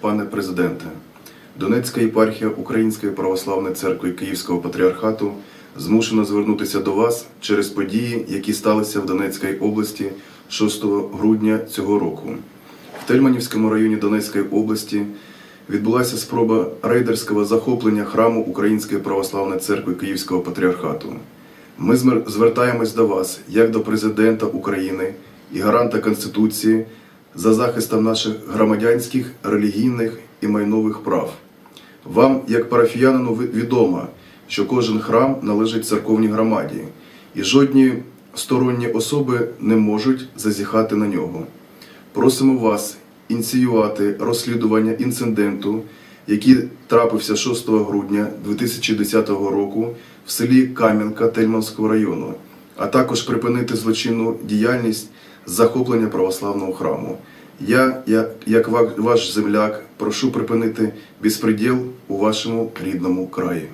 Пане президенте, Донецька єпархія Української православної церкви Київського патріархату змушена звернутися до вас через події, які сталися в Донецькій області 6 грудня цього року. В Тельманівському районі Донецької області відбулася спроба рейдерського захоплення храму Української православної церкви Київського патріархату. Ми звертаємось до вас як до президента України і гаранта Конституції за захистом наших громадянських, релігійних і майнових прав. Вам, як парафіянину, відомо, що кожен храм належить церковній громаді, і жодні сторонні особи не можуть зазіхати на нього. Просимо вас ініціювати розслідування інциденту, який трапився 6 грудня 2010 року в селі Кам'янка Тельманського району, а також припинити злочинну діяльність захоплення православного храму. Я, як ваш земляк, прошу припинити безпреділ у вашому рідному краї.